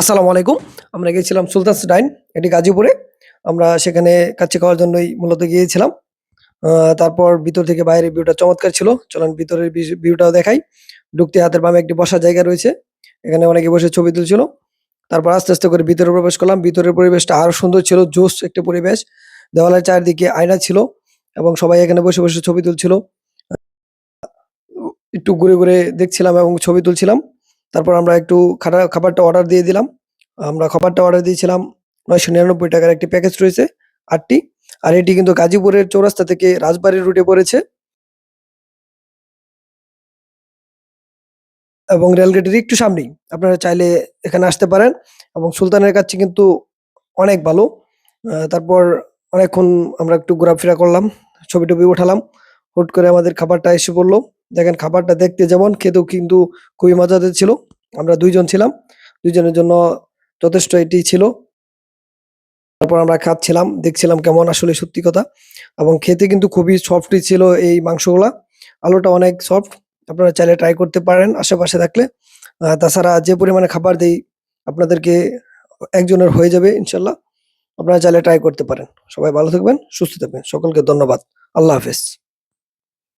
আসসালামু আলাইকুম। আমরা গিয়েছিলাম সুলতান ডাইন এটি গাজীপুরে। আমরা সেখানে কাচ্চি খাওয়ার জন্যই মূলত গিয়েছিলাম। তারপর ভিতর থেকে বাইরের ভিউটা চমৎকার ছিল। চলুন ভিতরের ভিউটাও দেখাই। ঢুকতে হাতের বামে একটি বসার জায়গা রয়েছে। এখানে অনেকে বসে ছবি তুলছিল। তারপর আস্তে আস্তে করে ভিতরে প্রবেশ করলাম। ভিতরের পরিবেশটা আরও সুন্দর ছিল, জোস একটি পরিবেশ। দেওয়ালের চারদিকে আয়না ছিল এবং সবাই এখানে বসে বসে ছবি তুলছিল। একটু ঘুরে ঘুরে দেখছিলাম এবং ছবি তুলছিলাম। তারপর আমরা একটু খাটা, খাবারটা অর্ডার দিয়ে দিলাম। আমরা খাবারটা অর্ডার দিয়েছিলাম নয়শো নিরানব্বই টাকার একটি প্যাকেজ রয়েছে, আটটি। আর এটি কিন্তু গাজীপুরের চৌরাস্তা থেকে রাজবাড়ির রুটে পড়েছে। এবং রেলগেটের একটু সামনেই। আপনারা চাইলে এখানে আসতে পারেন এবং সুলতানের কাছে কিন্তু অনেক ভালো। তারপর অনেকক্ষণ আমরা একটু ঘোরাফেরা করলাম ছবি টবি উঠালাম হুট করে আমাদের খাবারটা এসে পড়ল। দেখেন খাবারটা দেখতে যেমন, খেতেও কিন্তু খুবই মজাদার ছিল। আমরা দুইজন ছিলাম। দুইজনের জন্য যথেষ্ট এটি ছিল। তারপর আমরা খাচ্ছিলাম, দেখছিলাম কেমন আসলে সত্যি কথা। এবং খেতে কিন্তু খুবই সফটই ছিল এই মাংসগুলা। আলুটা অনেক সফট। আপনারা চাইলে ট্রাই করতে পারেন আশেপাশে থাকলে। তাছাড়া যে পরিমাণে খাবার দেই, আপনাদেরকে একজনের হয়ে যাবে ইনশাল্লাহ আপনারা চাইলে ট্রাই করতে পারেন। সবাই ভালো থাকবেন, সুস্থ থাকবেন। সকলকে ধন্যবাদ। আল্লাহ হাফেজ।